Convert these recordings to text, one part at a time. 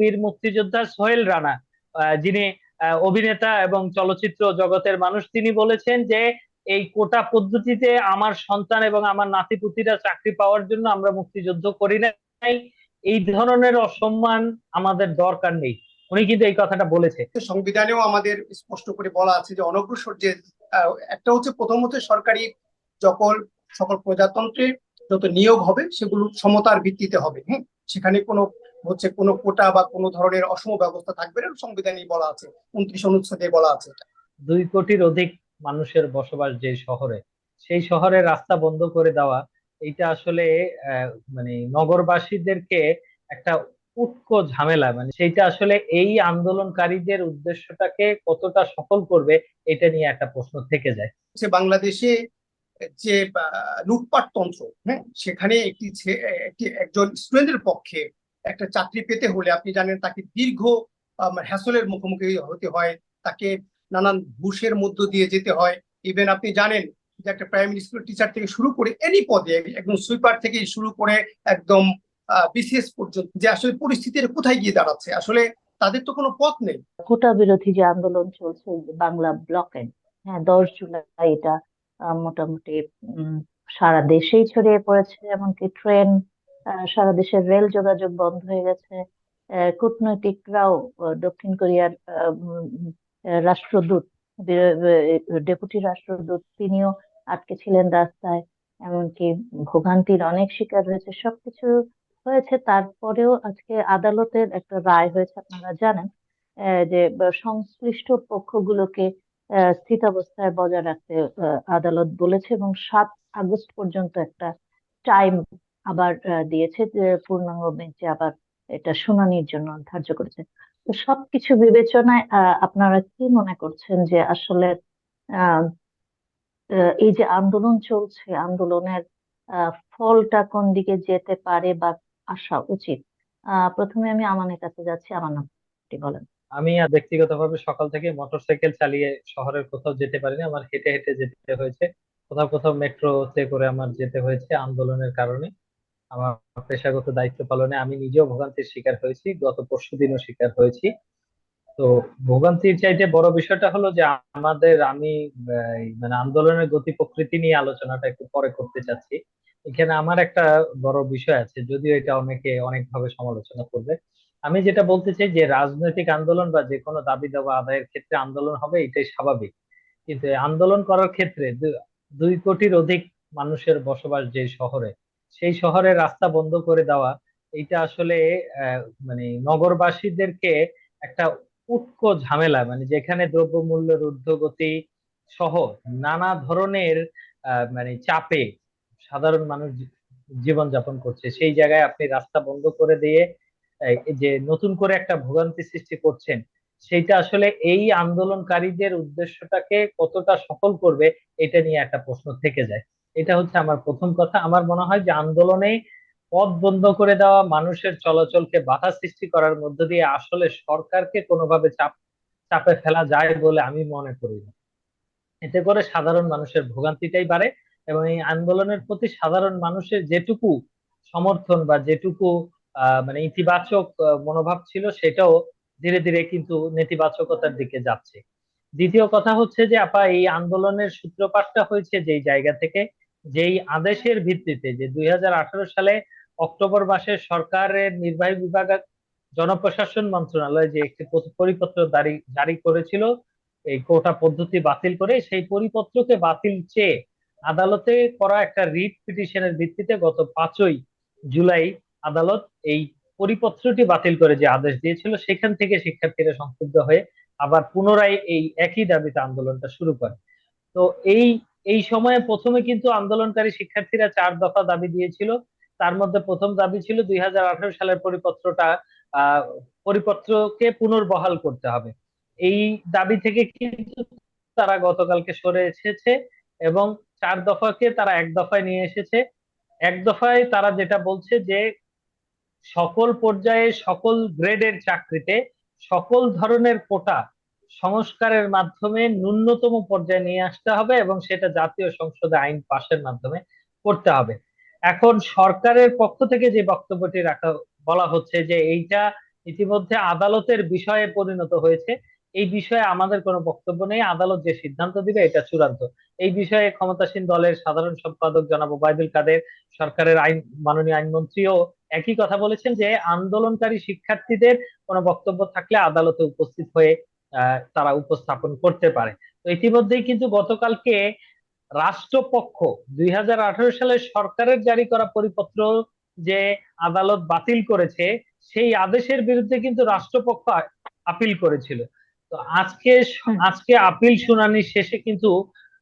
বীর মুক্তিযোদ্ধা সোহেল রানা যিনি অভিনেতা এবং চলচ্চিত্র জগতের মানুষ, তিনি বলেছেন যে এই কোটা পদ্ধতিতে আমার সন্তান এবং আমার নাতিপুতিরা চাকরি পাওয়ার জন্য আমরা মুক্তিযুদ্ধ করি নাই। এই ধরনের অসম্মান আমাদের দরকার নেই। উনি কিন্তু এই কথাটা বলেছে। সংবিধানেও আমাদের স্পষ্ট করে বলা আছে যে অনগ্রসর যে একটা হচ্ছে প্রথমত সরকারি যখন সকল প্রজাতন্ত্রে যত নিয়োগ হবে, সেগুলো সমতার ভিত্তিতে হবে হ্যাঁ? সেখানে কোনো হচ্ছে কোনো কোটা বা কোনো ধরনের অসম ব্যবস্থা থাকবে না সংবিধানেই বলা আছে উনত্রিশ অনুচ্ছেদে বলা আছে দুই কোটির অধিক মানুষের বসবাস যে শহরে সেই শহরে রাস্তা বন্ধ করে দেওয়া এইটা আসলে মানে নগরবাসীদেরকে একটা উটকো ঝামেলা মানে সেইটা আসলে এই আন্দোলনকারীদের উদ্দেশ্যটাকে কতটা সফল করবে এটা নিয়ে একটা প্রশ্ন থেকে যায়। বাংলাদেশে যে লুটপাট তন্ত্র হ্যাঁ সেখানে একটি একজন স্টুডেন্টের পক্ষে একটা চাকরি পেতে হলে আপনি জানেন তাকে দীর্ঘ হ্যাসলের মুখোমুখি হতে হয়, তাকে নানান ঘুষের মধ্য দিয়ে যেতে হয়। ইভেন আপনি জানেন যে একটা প্রাইমারি স্কুল টিচার থেকে শুরু করে এনি পদে, একদম সুইপার থেকে শুরু করে একদম বিসিএস পর্যন্ত যে আসলে পরিস্থিতির কোথায় গিয়ে দাঁড়াচ্ছে, আসলে তাদের তো কোনো পথ নেই। কোটা বিরোধী যে আন্দোলন চলছে বাংলা ব্লকেড হ্যাঁ দশ জুলাই এটা মোটামুটি সারা দেশেই ছড়িয়ে পড়েছে, এমনকি ট্রেন সারা দেশের রেল যোগাযোগ বন্ধ হয়ে গেছে। কূটনৈতিকরাও দক্ষিণ কোরিয়ার রাষ্ট্রদূত ডেপুটি রাষ্ট্রদূত, তিনিও আটকে ছিলেন রাস্তায়। এমনকি ভোগান্তির অনেক শিকার হয়েছে, সবকিছু হয়েছে। তারপরেও আজকে আদালতের একটা রায় হয়েছে, আপনারা জানেন যে সংশ্লিষ্ট পক্ষগুলোকে স্থিতাবস্থায় বজায় রাখতে আদালত বলেছে এবং সাত আগস্ট পর্যন্ত একটা টাইম আবার দিয়েছে যে পূর্ণাঙ্গ বেঞ্চে আবার এটা শুনানির জন্য ধার্য করেছে। তো সবকিছু বিবেচনায় আপনারা কি মনে করছেন যে আসলে এই যে আন্দোলন চলছে, আন্দোলনের ফলটা কোন দিকে যেতে পারে বা আসা উচিত? প্রথমে আমি আমানের কাছে যাচ্ছি। আমার নামটি বলেন? আমি ব্যক্তিগতভাবে সকাল থেকে মোটরসাইকেল চালিয়ে শহরের কোথাও যেতে পারিনি। আমার হেঁটে হেঁটে যেতে হয়েছে। কোথাও কোথাও মেট্রোতে করে আমার যেতে হয়েছে আন্দোলনের কারণে। আমার পেশাগত দায়িত্ব পালনে আমি নিজেও ভোগান্তির শিকার হয়েছি, গত পরশুদিনও শিকার হয়েছি। তো ভোগান্তির চাইতে বড় বিষয়টা হলো যে আমাদের আমি মানে আন্দোলনের গতি প্রকৃতি নিয়ে আলোচনাটা একটু পরে করতে চাচ্ছি। এখানে আমার একটা বড় বিষয় আছে, যদিও এটা অনেকে অনেকভাবে সমালোচনা করবে। আমি যেটা বলতে চাই যে রাজনৈতিক আন্দোলন বা যে কোনো দাবি দাবা আদায়ের ক্ষেত্রে আন্দোলন হবে, এটাই স্বাভাবিক। কিন্তু আন্দোলন করার ক্ষেত্রে দুই কোটির অধিক মানুষের বসবাস যে শহরে সেই শহরের রাস্তা বন্ধ করে দেওয়া, এইটা আসলে মানে নগরবাসীদেরকে একটা উটকো ঝামেলা মানে যেখানে দ্রব্যমূল্যের ঊর্ধ্বগতি সহ নানা ধরনের মানে চাপে সাধারণ মানুষ জীবন যাপন করছে। সেই জায়গায় আপনি রাস্তা বন্ধ করে দিয়ে যে নতুন করে একটা ভোগান্তি সৃষ্টি করছেন, সেইটা আসলে এই আন্দোলনকারীদের উদ্দেশ্যটাকে কতটা সফল করবে, এটা নিয়ে একটা প্রশ্ন থেকে যায়। এটা হচ্ছে আমার প্রথম কথা। আমার মনে হয় যে আন্দোলনে পথ বন্ধ করে দেওয়া মানুষের চলাচলকে বাধা সৃষ্টি করার মধ্য দিয়ে আসলে সরকারকে কোনোভাবে চাপ, চাপে ফেলা যায় বলে আমি মনে করি না। এতে করে সাধারণ মানুষের ভোগান্তিটাই বাড়ে এবং এই আন্দোলনের প্রতি সাধারণ মানুষের যেটুকু সমর্থন বা যেটুকু মানে ইতিবাচক মনোভাব ছিল সেটাও ধীরে ধীরে কিন্তু নেতিবাচকতার দিকে যাচ্ছে। দ্বিতীয় কথা হচ্ছে যে, আপা, এই আন্দোলনের সূত্রপাতটা হয়েছে যেই জায়গা থেকে যেই আদেশের ভিত্তিতে যে দুই হাজার আঠারো সালে অক্টোবর মাসে সরকারের নির্বাহী বিভাগ জনপ্রশাসন মন্ত্রণালয় যে একটি পরিপত্র জারি জারি করেছিল, এই কোটা পদ্ধতি বাতিল করে সেই পরিপত্রকে বাতিল চেয়ে আদালতে করা একটা রিট পিটিশনের ভিত্তিতে গত পাঁচই জুলাই আদালত এই পরিপত্রটি বাতিল করে যে আদেশ দিয়েছিল, সেখান থেকে শিক্ষার্থীরা সংক্ষুব্ধ হয়ে আবার পুনরায় এই একই দাবিতে আন্দোলনটা শুরু করে। তো এই এই সময়ে প্রথমে কিন্তু আন্দোলনকারী শিক্ষার্থীরা চার দফা দাবি দিয়েছিল। তার মধ্যে প্রথম দাবি ছিল দুই হাজার আঠারো সালের পরিপত্রটা পরিপত্রকে পুনর্বহাল করতে হবে। এই দাবি থেকে কিন্তু তারা গতকালকে সরে এসেছে এবং চার দফাকে তারা এক দফায় নিয়ে এসেছে। এক দফায় তারা যেটা বলছে যে, সকল পর্যায়ে সকল গ্রেডের চাকরিতে সকল ধরনের কোটা সংস্কারের মাধ্যমে ন্যূনতম পর্যায়ে নিয়ে আসতে হবে এবং সেটা জাতীয় সংসদে আইন পাশের মাধ্যমে করতে হবে। এখন সরকারের পক্ষ থেকে যে বক্তব্যটি রাখা, বলা হচ্ছে যে এইটা ইতিমধ্যে আদালতের বিষয়ে পরিণত হয়েছে। এই বিষয়ে আমাদের কোনো বক্তব্য নেই। আদালত যে সিদ্ধান্ত দিবে এটা চূড়ান্ত। এই বিষয়ে ক্ষমতাসীন দলের সাধারণ সম্পাদক জনাব ওবায়দুল কাদের, সরকারের আইন, মাননীয় আইনমন্ত্রীও একই কথা বলেছেন যে আন্দোলনকারী শিক্ষার্থীদের কোনো বক্তব্য থাকলে আদালতে উপস্থিত হয়ে তারা উপস্থাপন করতে পারে। তো ইতিমধ্যেই কিন্তু গতকালকে রাষ্ট্রপক্ষ দুই হাজার আঠারো সালে সরকারের জারি করা পরিপত্র যে আদালত বাতিল করেছে সেই আদেশের বিরুদ্ধে কিন্তু রাষ্ট্রপক্ষ আপিল করেছিল। তো আজকে আজকে আপিল শুনানি শেষে কিন্তু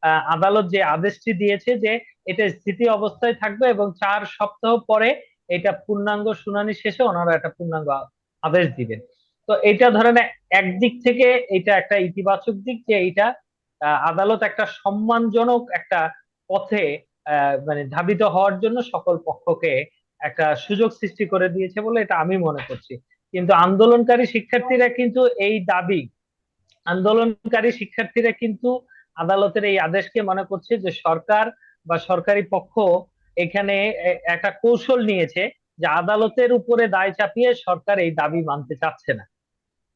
আহ, আদালত যে আদেশটি দিয়েছে যে এটা স্থিতি অবস্থায় থাকবে এবং চার সপ্তাহ পরে এটা পূর্ণাঙ্গ শুনানি শেষে ওনারা একটা পূর্ণাঙ্গ আদেশ দিবেন। তো এটা ধরেন একদিক থেকে এটা একটা ইতিবাচক দিক যে এটা আদালত একটা সম্মানজনক একটা পথে মানে ধাবিত হওয়ার জন্য সকল পক্ষকে একটা সুযোগ সৃষ্টি করে দিয়েছে বলে এটা আমি মনে করছি। কিন্তু আন্দোলনকারী শিক্ষার্থীরা কিন্তু এই দাবি, আন্দোলনকারী শিক্ষার্থীরা কিন্তু আদালতের এই আদেশকে মনে করছে যে সরকার বা সরকারি পক্ষ এখানে একটা কৌশল নিয়েছে যে আদালতের উপরে দায় চাপিয়ে সরকার এই দাবি মানতে চাচ্ছে না।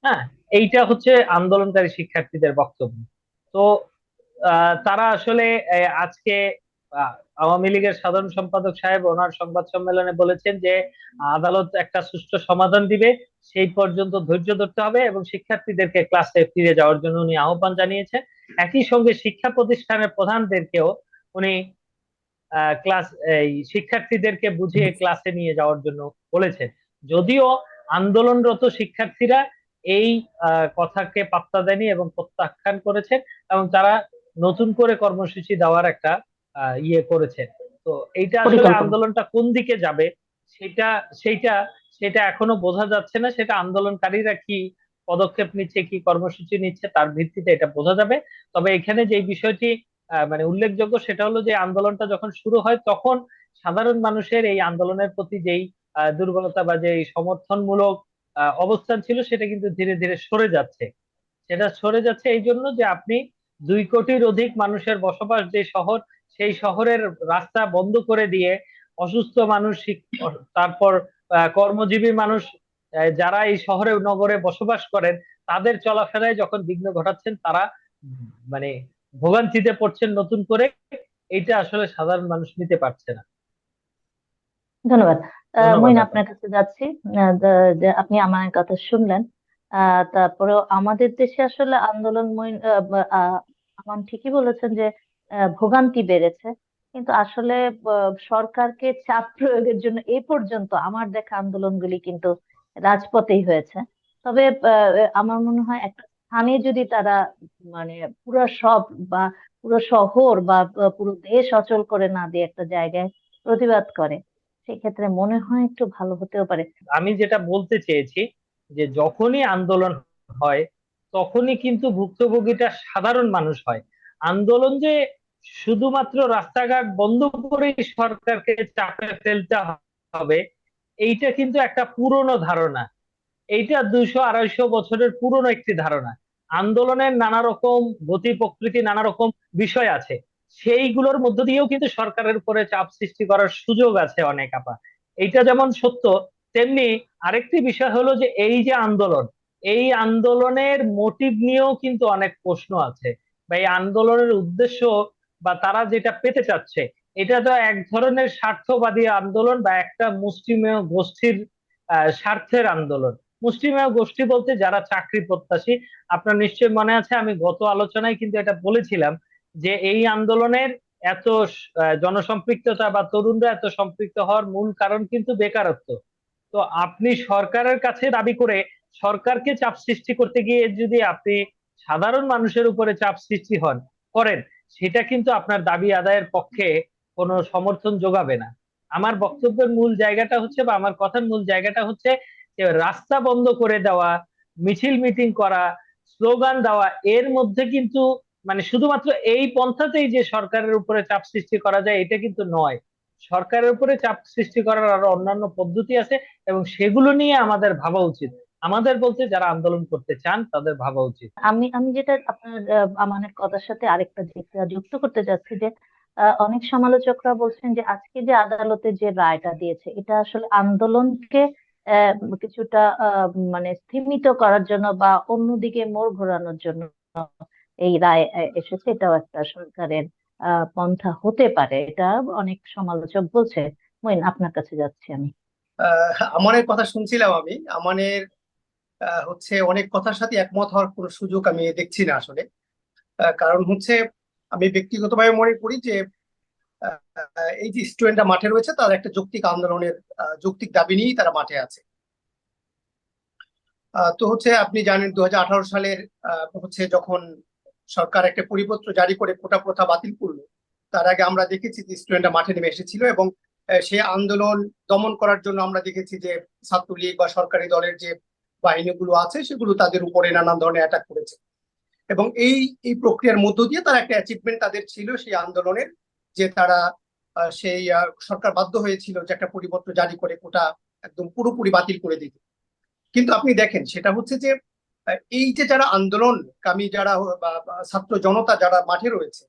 হ্যাঁ এইটা হচ্ছে আন্দোলনকারী শিক্ষার্থীদের বক্তব্য। তো তারা আসলে আজকে আওয়ামী লীগের সাধারণ সম্পাদক সাহেব ওনার সংবাদ সম্মেলনে বলেছেন যে, আদালত একটা সুষ্ঠু সমাধান দিবে, সেই পর্যন্ত ধৈর্য ধরতে হবে এবং শিক্ষার্থীদেরকে ক্লাসে ফিরে যাওয়ার জন্য উনি আহ্বান জানিয়েছেন। একই সঙ্গে শিক্ষা প্রতিষ্ঠানের প্রধানদেরকেও উনি ক্লাস এই শিক্ষার্থীদেরকে বুঝিয়ে ক্লাসে নিয়ে যাওয়ার জন্য বলেছেন। যদিও আন্দোলনরত শিক্ষার্থীরা এই কথাকে পাত্তা দেয়নি এবং প্রত্যাখ্যান করেছে এবং তারা নতুন করে কর্মসূচি দেওয়ার একটা ইয়ে করেছে তো এইটা আসলে আন্দোলনটা কোন দিকে যাবে সেটা সেইটা সেটা এখনও বোঝা যাচ্ছে না। সেটা আন্দোলনকারীরা কি পদক্ষেপ নিচ্ছে কি কর্মসূচি নিচ্ছে তার ভিত্তিতে এটা বোঝা যাবে। তবে এখানে যে বিষয়টি আহ, মানে উল্লেখযোগ্য সেটা হলো যে আন্দোলনটা যখন শুরু হয় তখন সাধারণ মানুষের এই আন্দোলনের প্রতি যেই দুর্বলতা বা যেই সমর্থনমূলক অবস্থান ছিল, সেটা কিন্তু ধীরে ধীরে সরে যাচ্ছে। সেটা সরে যাচ্ছে এই জন্য যে আপনি দুই কোটির অধিক মানুষের বসবাস যে শহর, সেই শহরের রাস্তা বন্ধ করে দিয়ে অসুস্থ মানুষ, তারপর কর্মজীবী মানুষ যারা এই শহরে নগরে বসবাস করেন, তাদের চলাফেরায় যখন বিঘ্ন ঘটাচ্ছেন, তারা মানে ভোগান্তিতে পড়ছেন নতুন করে, এইটা আসলে সাধারণ মানুষ নিতে পারছে না। ধন্যবাদ। ধন্যবাদ আপনার কাছে যাচ্ছি। আপনি আমার কথা শুনলেন। আহ, তারপরেও আমাদের দেশে আসলে আন্দোলন আহ, আমান ঠিকই বলেছেন যে ভোগান্তি বেড়েছে। কিন্তু আসলে সরকারকে চাপ প্রয়োগের জন্য এ পর্যন্ত আমার দেখা আন্দোলনগুলি কিন্তু রাজপথেই হয়েছে। তবে আহ, আমার মনে হয় একটা স্থানে যদি তারা মানে পুরো সব বা পুরো শহর বা পুরো দেশ অচল করে না দিয়ে একটা জায়গায় প্রতিবাদ করে সেক্ষেত্রে মনে হয় একটু ভালো হতেও পারে। আমি যেটা বলতে চেয়েছি যে যখনই আন্দোলন হয়, তখনই কিন্তু ভুক্তভোগীটা সাধারণ মানুষ হয়। আন্দোলন যে শুধুমাত্র রাস্তাঘাট বন্ধ করে সরকারকে চাপে ফেলতে হবে, এইটা কিন্তু একটা পুরনো ধারণা। এইটা দুইশো আড়াইশো বছরের পুরনো একটি ধারণা। আন্দোলনের নানা রকম গতি প্রকৃতি নানা রকম বিষয় আছে। সেইগুলোর মধ্য দিয়েও কিন্তু সরকারের উপরে চাপ সৃষ্টি করার সুযোগ আছে অনেক, আপা। এইটা যেমন সত্য, তেমনি আরেকটি বিষয় হলো যে এই যে আন্দোলন, এই আন্দোলনের মোটিভ নিয়েও কিন্তু অনেক প্রশ্ন আছে। বা এই আন্দোলনের উদ্দেশ্য বা তারা যেটা পেতে চাচ্ছে, এটা তো এক ধরনের স্বার্থবাদী আন্দোলন বা একটা মুষ্টিমেয় গোষ্ঠীর স্বার্থের আন্দোলন। মুষ্টিমেয় গোষ্ঠী বলতে যারা চাকরি প্রত্যাশী, আপনার নিশ্চয়ই মনে আছে, আমি গত আলোচনায় কিন্তু এটা বলেছিলাম যে এই আন্দোলনের এত জনসম্পৃক্ততা বা তরুণরা এত সম্পৃক্ত হওয়ার মূল কারণ কিন্তু বেকারত্ব। তো আপনি সরকারের কাছে দাবি করে সরকারকে চাপ সৃষ্টি করতে গিয়ে যদি আপনি সাধারণ মানুষের উপরে চাপ সৃষ্টি হন, করেন, সেটা কিন্তু আপনার দাবি আদায়ের পক্ষে কোনো সমর্থন যোগাবে না। আমার বক্তব্যের মূল জায়গাটা হচ্ছে বা আমার কথার মূল জায়গাটা হচ্ছে রাস্তা বন্ধ করে দেওয়া, মিছিল মিটিং করা, স্লোগান দেওয়া, এর মধ্যে কিন্তু মানে শুধুমাত্র এই পন্থাতেই যে সরকারের উপরে চাপ সৃষ্টি করা যায়, এটা কিন্তু নয়। সরকারের উপরে চাপ সৃষ্টি করার আরও অন্যান্য পদ্ধতি আছে এবং সেগুলো নিয়ে আমাদের ভাবা উচিত। আমাদের বলতে যারা আন্দোলন করতে চান, তাদের ভাবা উচিত। আমি আমি যেটা আপনার আমানের কথার সাথে আরেকটা যুক্ত করতে চাচ্ছি যে অনেক সমালোচকরা বলছেন যে, আজকে যে আদালতে যে রায়টা দিয়েছে, এটা আসলে আন্দোলনকে কিছুটা মানে স্থিমিত করার জন্য বা অন্যদিকে মোড় ঘোরানোর জন্য এই রায় এসেছে, এটাও একটা সরকারের পন্থা হতে পারে। এটা অনেক সমালোচক বলছে। মইন, আপনার কাছে যাচ্ছি আমি। আমানের কথা শুনছিলাম আমি। আমানের হচ্ছে অনেক কথার সাথে একমত হওয়ার কোনো সুযোগ আমি দেখছি না আসলে। কারণ হচ্ছে আমি ব্যক্তিগতভাবে মনে করি যে এই যে স্টুডেন্টরা মাঠে রয়েছে, তার একটা যৌক্তিক আন্দোলনের যৌক্তিক দাবি নিয়েই তারা মাঠে আছে। তো হচ্ছে আপনি জানেন দু হাজার আঠারো সালের হচ্ছে যখন সরকার একটা পরিপত্র জারি করে কোটা প্রথা বাতিল করল। তার আগে আমরা দেখেছি যে স্টুডেন্টরা মাঠে নেমে এসেছিল এবং সেই আন্দোলন দমন করার জন্য আমরা দেখেছি যে ছাত্রলীগ বা সরকারি দলের যে বাহিনীগুলো আছে সেগুলো তাদের উপরে নানান ধরনের অ্যাটাক করেছে। এবং এই এই প্রক্রিয়ার মধ্য দিয়ে তারা একটা অ্যাচিভমেন্ট তাদের ছিল সেই আন্দোলনের যে তারা সেই সরকার বাধ্য হয়েছিল যে একটা পরিপত্র জারি করে কোটা একদম পুরোপুরি বাতিল করে দিতে। কিন্তু আপনি দেখেন সেটা হচ্ছে যে এই যে যারা আন্দোলনকামী যারা বা বা ছাত্র জনতা যারা মাঠে রয়েছে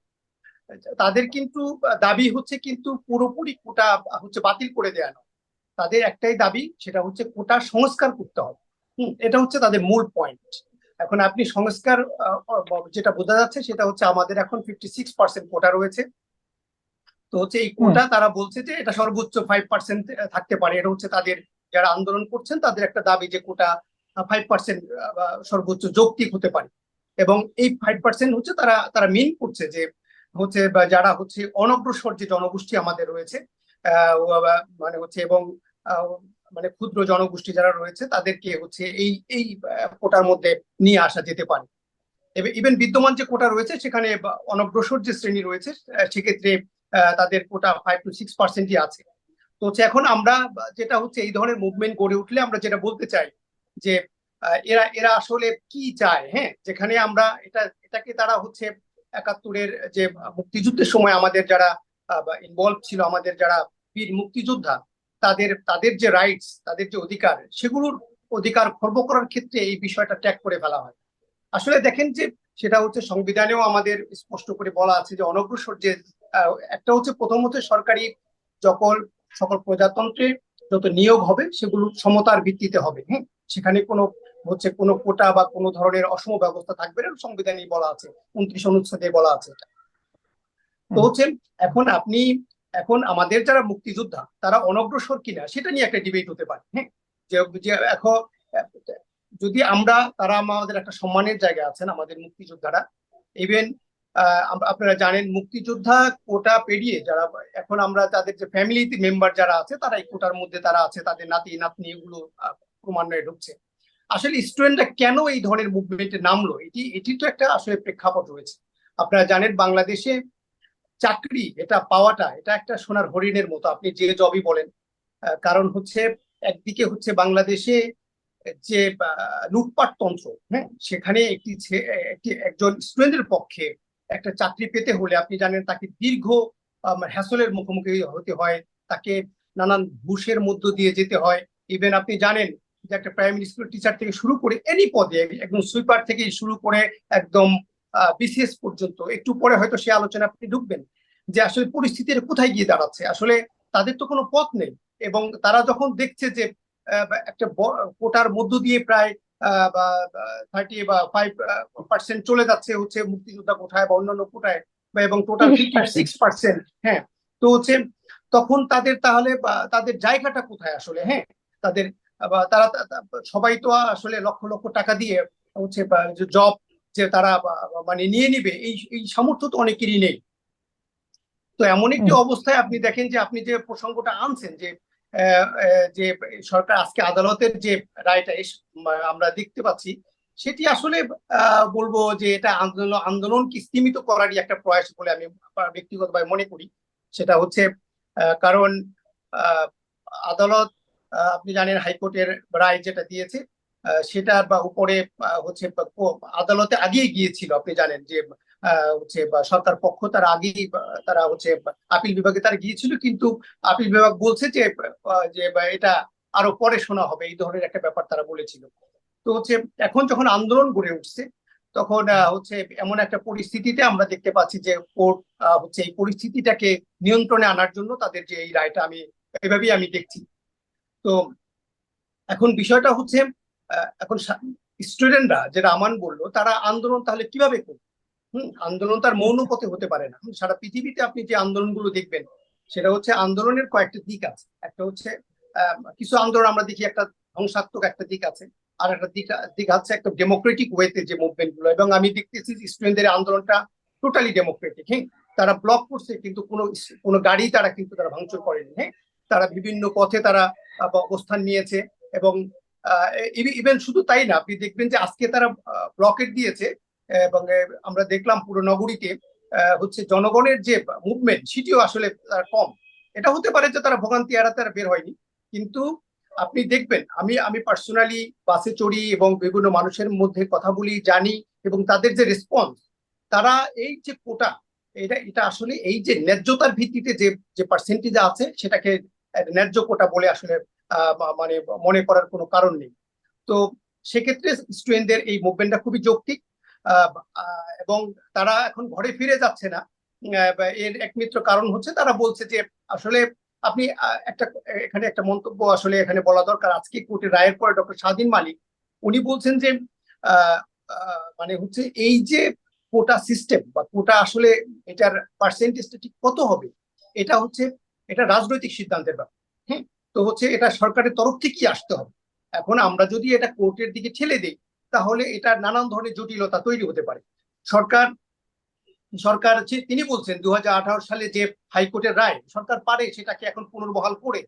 তাদের কিন্তু দাবি হচ্ছে কিন্তু পুরোপুরি কোটা হচ্ছে বাতিল করে দেয়া নয়। তাদের একটাই দাবি সেটা হচ্ছে কোটা সংস্কার করতে হবে। হুম, এটা হচ্ছে তাদের মূল পয়েন্ট এখন আপনি সংস্কার যেটা বোঝা যাচ্ছে সেটা হচ্ছে আমাদের এখন ফিফটি সিক্স পার্সেন্ট কোটা রয়েছে। তো হচ্ছে এই কোটা তারা বলছে যে এটা সর্বোচ্চ ফাইভ পার্সেন্ট থাকতে পারে। এটা হচ্ছে তাদের যারা আন্দোলন করছেন তাদের একটা দাবি যে কোটা ফাইভ পার্সেন্ট সর্বোচ্চ যৌক্তিক হতে পারে। এবং এই ফাইভ পার্সেন্ট হচ্ছে তারা তারা মিন করছে যে হচ্ছে যারা হচ্ছে অনগ্রসর যে জনগোষ্ঠী আমাদের রয়েছে মানে হচ্ছে এবং মানে ক্ষুদ্র জনগোষ্ঠী যারা রয়েছে তাদেরকে হচ্ছে এই এই কোটার মধ্যে নিয়ে আসা যেতে পারে। ইভেন বিদ্যমান যে কোটা রয়েছে সেখানে অনগ্রসর যে শ্রেণি রয়েছে সেক্ষেত্রে তাদের কোটা ফাইভ টু সিক্স পার্সেন্টই আছে। তো হচ্ছে এখন আমরা যেটা হচ্ছে এই ধরনের মুভমেন্ট গড়ে উঠলে আমরা যেটা বলতে চাই যে এরা এরা আসলে কি চায় হ্যাঁ? যেখানে আমরা এটা, এটাকে তারা হচ্ছে একাত্তরের যে, মুক্তিযুদ্ধের সময় আমাদের যারা ইনভলভ ছিল, আমাদের যারা বীর মুক্তিযোদ্ধা, তাদের তাদের যে রাইটস তাদের যে অধিকার, সেগুলোর অধিকার খর্ব করার ক্ষেত্রে এই বিষয়টা ট্যাগ করে ফেলা হয়। আসলে দেখেন যে, সেটা হচ্ছে সংবিধানেও আমাদের স্পষ্ট করে বলা আছে যে, অনগ্রসর যে একটা হচ্ছে প্রথমত সরকারি সকল সকল প্রজাতন্ত্রে যত নিয়োগ হবে সেগুলো সমতার ভিত্তিতে হবে হ্যাঁ? সেখানে কোনো হচ্ছে কোনো কোটা বা কোনো ধরনের অসম ব্যবস্থা থাকবে না সংবিধানে বলা আছে উনত্রিশ অনুচ্ছেদে বলা আছে তো হচ্ছে এখন আপনি এখন আমাদের যারা মুক্তিযোদ্ধা তারা অনগ্রসর কিনা সেটা নিয়ে একটা ডিবেট হতে পারে হ্যাঁ? যে যে এখন যদি আমরা তারা আমাদের একটা সম্মানের জায়গায় আছেন আমাদের মুক্তিযোদ্ধারা ইভেন আপনারা জানেন মুক্তিযোদ্ধা কোটা পেরিয়ে যারা এখন আমরা তাদের যে ফ্যামিলি মেম্বার যারা আছে, তারা এই কোটার মধ্যে তারা আছে, তাদের নাতি, নাতনি এগুলো ক্রমান্বয়ে ঢুকছে। আসলে স্টুডেন্টরা কেন এই ধরনের মুভমেন্টে নামলো? এটি এটি তো একটা আসলে প্রেক্ষাপট রয়েছে। আপনারা জানেন বাংলাদেশে চাকরি, এটা পাওয়াটা, এটা একটা সোনার হরিণের মতো, আপনি যে জবই বলেন। কারণ হচ্ছে একদিকে হচ্ছে বাংলাদেশে যে লুটপাট তন্ত্র হ্যাঁ? সেখানে একটি একটি, একজন স্টুডেন্টের পক্ষে একটা চাকরি পেতে হলে আপনি জানেন তাকে দীর্ঘ হ্যাসলের মুখোমুখি হতে হয়, তাকে নানান ঘুষের মধ্য দিয়ে যেতে হয়। ইভেন আপনি জানেন যে একটা প্রাইমারি স্কুল টিচার থেকে শুরু করে এনি পদে, একদম সুইপার থেকে শুরু করে একদম বিসিএস পর্যন্ত। একটু পরে হয়তো সে আলোচনা আপনি ঢুকবেন যে আসলে পরিস্থিতির কোথায় গিয়ে দাঁড়াচ্ছে। আসলে তাদের তো কোনো পথ নেই। এবং তারা যখন দেখছে যে একটা কোটার মধ্য দিয়ে প্রায় থার্টি বা ফাইভ পার্সেন্ট চলে যাচ্ছে হচ্ছে মুক্তিযোদ্ধা কোঠায় বা অন্যান্য কোটায় বা এবং টোটাল সিক্স পার্সেন্ট হ্যাঁ। তো হচ্ছে তখন তাদের তাহলে তাদের জায়গাটা কোথায় আসলে হ্যাঁ? তাদের বা তারা সবাই তো আসলে লক্ষ লক্ষ টাকা দিয়ে হচ্ছে জব যে তারা বা- বা মানে নিয়ে নিবে এই এই সামর্থ্য তো অনেকেরই নেই। তো এমন একটি অবস্থায় আপনি দেখেন যে আপনি যে প্রসঙ্গটা আনছেন যে যে সরকার আজকে আদালতের যে রায়টা আমরা দেখতে পাচ্ছি, সেটি আসলে বলব যে এটা আন্দোলন, আন্দোলনকে স্তীমিত করারই একটা প্রয়াস বলে আমি ব্যক্তিগতভাবে মনে করি। সেটা হচ্ছে কারণ আদালত আপনি জানেন হাইকোর্টের রায় যেটা দিয়েছে সেটার বা উপরে হচ্ছে আদালতে আগিয়ে গিয়েছিল, আপনি জানেন যে হচ্ছে সরকার পক্ষ তার আগেই তারা হচ্ছে, আপিল বিভাগে তারা গিয়েছিল, কিন্তু আপিল বিভাগ বলছে যে যে এটা আরও পরে শোনা হবে, এই ধরনের একটা ব্যাপার তারা বলেছিল। তো হচ্ছে, এখন যখন আন্দোলন গড়ে উঠছে, তখন হচ্ছে, এমন একটা পরিস্থিতিতে আমরা দেখতে পাচ্ছি যে, কোর্ট হচ্ছে, এই পরিস্থিতিটাকে নিয়ন্ত্রণে আনার জন্য তাদের যে, এই রায়টা আমি, এভাবেই আমি দেখছি। তো এখন বিষয়টা হচ্ছে এখন স্টুডেন্টরা, যেটা আমান বলল, তারা আন্দোলন তাহলে কীভাবে করবে? হম, আন্দোলন তার মৌন পথে হতে পারে না। সারা পৃথিবীতে আপনি যে আন্দোলনগুলো দেখবেন, সেটা হচ্ছে আন্দোলনের কয়েকটা দিক আছে। একটা হচ্ছে কিছু আন্দোলন আমরা দেখি, একটা ধ্বংসাত্মক একটা দিক আছে, আর একটা দিক দিক আছে একটা ডেমোক্রেটিক ওয়েতে যে মুভমেন্টগুলো। এবং আমি দেখতেছি স্টুডেন্টদের আন্দোলনটা টোটালি ডেমোক্রেটিক হ্যাঁ? তারা ব্লক করছে, কিন্তু কোনো কোনো গাড়ি তারা কিন্তু তারা ভাঙচুর করেনি হ্যাঁ? তারা বিভিন্ন পথে তারা অবস্থান নিয়েছে এবং ইভেন শুধু তাই না, আপনি দেখবেন যে আজকে তারা ব্লকেট দিয়েছে এবং আমরা দেখলাম পুরো নগরীতে হচ্ছে জনগণের যে মুভমেন্ট সেটিও আসলে কম। এটা হতে পারে যে তারা ভোগান্তি এড়াতে তারা বের হয়নি, কিন্তু আপনি দেখবেন, আমি আমি পার্সোনালি বাসে চড়ি এবং বিভিন্ন মানুষের মধ্যে কথা বলি, জানি এবং তাদের যে রেসপন্স তারা এই যে কোটা, এটা এটা আসলে এই যে ন্যায্যতার ভিত্তিতে যে যে পার্সেন্টেজ আছে, সেটাকে ন্যায্য কোটা বলে আসলে মানে মনে করার কোনো কারণ নেই। তো সেক্ষেত্রে স্টুডেন্টদের এই মুভমেন্টটা খুবই যৌক্তিক। এবং তারা এখন ঘরে ফিরে যাচ্ছে না। এর একমাত্র কারণ হচ্ছে তারা বলছে যে, আসলে আপনি একটা, এখানে একটা মন্তব্য আসলে এখানে বলা দরকার। আজকে কোর্টের রায়ের পরে ডক্টর স্বাধীন মালিক, উনি বলছেন যে মানে হচ্ছে এই যে কোটা সিস্টেম বা কোটা আসলে এটার পার্সেন্টেজটা ঠিক কত হবে, এটা হচ্ছে, এটা রাজনৈতিক সিদ্ধান্তের ব্যাপার। হ্যাঁ তো হচ্ছে এটা সরকারের তরফ থেকেই আসতে হবে। এখন আমরা যদি এটা কোর্টের দিকে ঠেলে দিই তাহলে এটা নানান ধরনের জটিলতা তৈরি হতে পারে। সরকার সরকার তিনি বলছেন দু হাজার আঠারো সালে যে হাইকোর্টের রায়, সরকার পারে সেটাকে এখন পুনর্বহাল করে,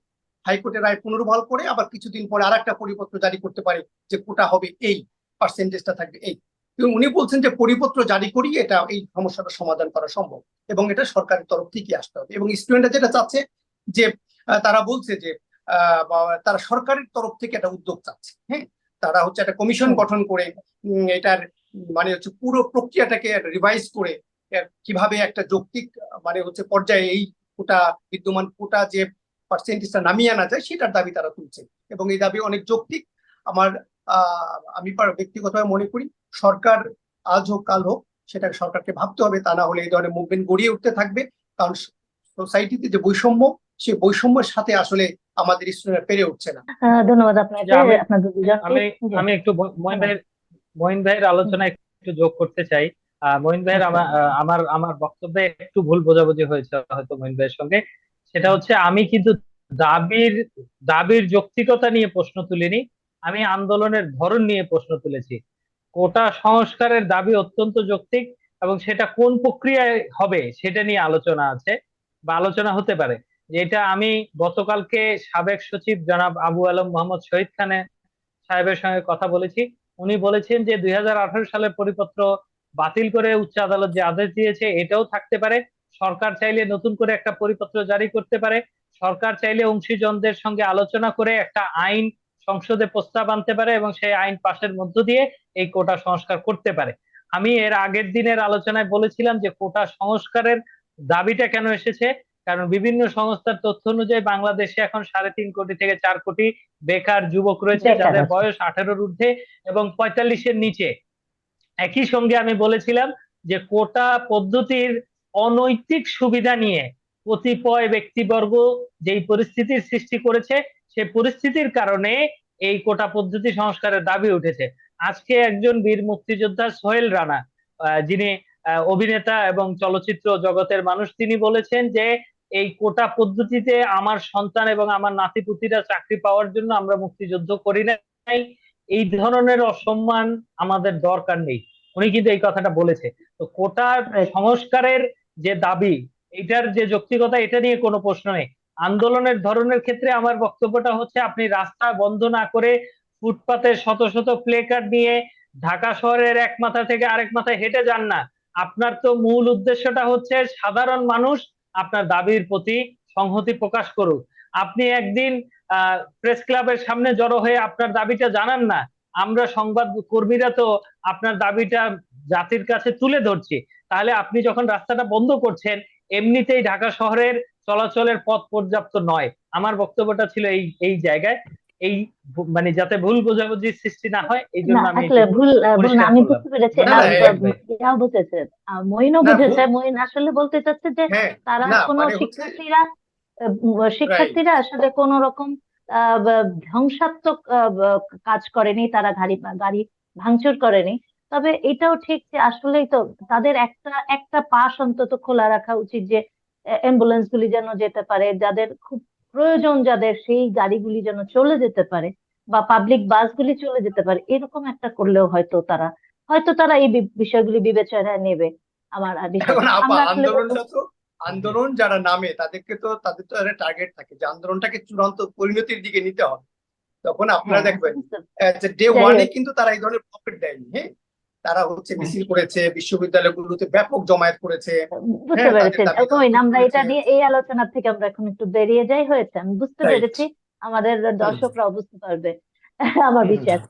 হাইকোর্টের রায় পুনর্বহাল করে আবার কিছুদিন পরে আরেকটা পরিপত্র জারি করতে পারে যে কোটা হবে এই পার্সেন্টেজটা থাকবে এই। এবং উনি বলছেন যে পরিপত্র জারি করিয়ে এটা এই সমস্যাটা সমাধান করা সম্ভব এবং এটা সরকারের তরফ থেকে আসতে হবে। এবং স্টুডেন্টরা যেটা চাচ্ছে যে তারা বলছে যে তারা সরকারের তরফ থেকে একটা উদ্যোগ চাচ্ছে হ্যাঁ? তারা হচ্ছে একটা কমিশন গঠন করে এটার মানে হচ্ছে পুরো প্রক্রিয়াটাকে রিভাইজ করে কীভাবে একটা যৌক্তিক মানে হচ্ছে পর্যায়ে এই কোটা বিদ্যমান কোটা যে পার্সেন্টেজটা নামিয়ে আনা যায় সেটার দাবি তারা তুলছে। এবং এই দাবি অনেক যৌক্তিক। আমার আহ আমি ব্যক্তিগতভাবে মনে করি সরকার আজ হোক কাল হোক সেটা সরকারকে ভাবতে হবে। তা না হলে এই ধরনের মুভমেন্ট গড়িয়ে উঠতে থাকবে। কারণ সোসাইটিতে যে বৈষম্য সেই বৈষম্যের সাথে আসলে আমাদের স্টুডেন্টরা পেরে উঠছে না। ধন্যবাদ আপনাকে আমি- আপনাদের আমি আমি একটু মহিন ভাইয়ের মহিন ভাইয়ের আলোচনায় একটু যোগ করতে চাই। মহিন ভাইয়ের আমার আমার বক্তব্যে একটু ভুল বোঝাবুঝি হয়েছে হয়তো মহিন ভাইয়ের সঙ্গে। সেটা হচ্ছে আমি কিন্তু দাবির দাবির যৌক্তিকতা নিয়ে প্রশ্ন তুলিনি আমি আন্দোলনের ধরন নিয়ে প্রশ্ন তুলেছি। কোটা সংস্কারের দাবি অত্যন্ত যৌক্তিক এবং সেটা কোন প্রক্রিয়ায় হবে সেটা নিয়ে আলোচনা আছে বা আলোচনা হতে পারে। যেটা আমি গতকালকে সাবেক সচিব জনাব আবু আলম মোহাম্মদ শহীদ খানের সাহেবের সঙ্গে কথা বলেছি। উনি বলেছেন যে দুই সালের পরিপত্র বাতিল করে উচ্চ আদালত যে আদেশ দিয়েছে, এটাও থাকতে পারে। সরকার চাইলে নতুন করে একটা পরিপত্র জারি করতে পারে। সরকার চাইলে অংশীজনদের সঙ্গে আলোচনা করে একটা আইন সংসদে প্রস্তাব আনতে পারে এবং সেই আইন পাশের মধ্য দিয়ে এই কোটা সংস্কার করতে পারে। আমি এর আগের দিনের আলোচনায় বলেছিলাম যে কোটা সংস্কারের দাবিটা কেন এসেছে? কারণ বিভিন্ন সংস্থার তথ্য অনুযায়ী বাংলাদেশে এখন সাড়ে তিন কোটি থেকে চার কোটি বেকার যুবক রয়েছে যাদের বয়স আঠারোর ঊর্ধ্বে এবং পঁয়তাল্লিশের নিচে। একই সঙ্গে আমি বলেছিলাম যে কোটা পদ্ধতির অনৈতিক সুবিধা নিয়ে কতিপয় ব্যক্তিবর্গ যেই পরিস্থিতির সৃষ্টি করেছে সেই পরিস্থিতির কারণে এই কোটা পদ্ধতি সংস্কারের দাবি উঠেছে। আজকে একজন বীর মুক্তিযোদ্ধা সোহেল রানা আহ, যিনি অভিনেতা এবং চলচ্চিত্র জগতের মানুষ তিনি বলেছেন যে এই কোটা পদ্ধতিতে আমার সন্তান এবং আমার নাতিপুতিরা চাকরি পাওয়ার জন্য আমরা মুক্তিযুদ্ধ করি নাই। এই ধরনের অসম্মান আমাদের দরকার নেই। উনি কিন্তু এই কথাটা বলেছে। তো কোটার সংস্কারের যে দাবি, এটার যে যৌক্তিকতা, এটা নিয়ে কোনো প্রশ্ন নেই। আন্দোলনের ধরনের ক্ষেত্রে আমার বক্তব্যটা হচ্ছে, আপনি রাস্তা বন্ধ না করে ফুটপাতে শত শত প্লে কার্ড নিয়ে ঢাকা শহরের এক মাথা থেকে আরেক মাথায় হেঁটে যান না। আপনার তো মূল উদ্দেশ্যটা হচ্ছে সাধারণ মানুষ আপনার দাবির প্রতি সংহতি প্রকাশ করুক। আপনি একদিন প্রেস ক্লাবের সামনে জড়ো হয়ে আপনার দাবিটা জানান না। আমরা সংবাদ কর্মীরা তো আপনার দাবিটা জাতির কাছে তুলে ধরছি। তাহলে আপনি যখন রাস্তাটা বন্ধ করছেন, এমনিতেই ঢাকা শহরের চলাচলের পথ পর্যাপ্ত নয়। আমার বক্তব্যটা ছিল এই এই জায়গায়। এই মানে যাতে ভুল বোঝাবুঝির সৃষ্টি না হয় এই জন্য আমি আসলে ভুল ভুল আমি বুঝতে পেরেছি। ইয়াও বুঝেছে। না, বুঝেছে। মঈন আসলে বলতে চাচ্ছে যে হ্যাঁ তারা কোনো মানে শিক্ষার্থীরা শিক্ষার্থীরা আসলে কোন রকম আহ, ধ্বংসাত্মক কাজ করেনি তারা গাড়ি গাড়ি ভাঙচুর করেনি। তবে এটাও ঠিক যে আসলেই তো তাদের একটা একটা পাশ অন্তত খোলা রাখা উচিত যে অ্যাম্বুলেন্স গুলি যেন যেতে পারে যাদের খুব প্রয়োজন যাদের সেই গাড়িগুলি যেন চলে যেতে পারে বা পাবলিক বাসগুলি চলে যেতে পারে এরকম একটা করলেও হয়তো তারা হয়তো তারা এই বিষয়গুলি বিবেচনায় নেবে। আমার আন্দোলনটা তো আন্দোলন যারা নামে তাদেরকে তো তাদের তো একটা টার্গেট থাকে যে আন্দোলনটাকে চূড়ান্ত পরিণতির দিকে নিতে হবে। তখন আপনারা হ্যাঁ, দেখবেন ডে ওয়ানে কিন্তু তারা এই ধরনের প্রফিট দেয়নি হ্যাঁ? তারা হচ্ছে মিছিল করেছে বিশ্ববিদ্যালয়গুলোতে ব্যাপক জমায়েত করেছে। বুঝতে হ্যাঁ, পেরেছি। আমরা এটা নিয়ে এই আলোচনা থেকে আমরা এখন একটু বেরিয়ে যাই হয়েছে। আমি বুঝতে পেরেছি। আমাদের দর্শকরা বুঝতে পারবে। আমার বিশ্বাস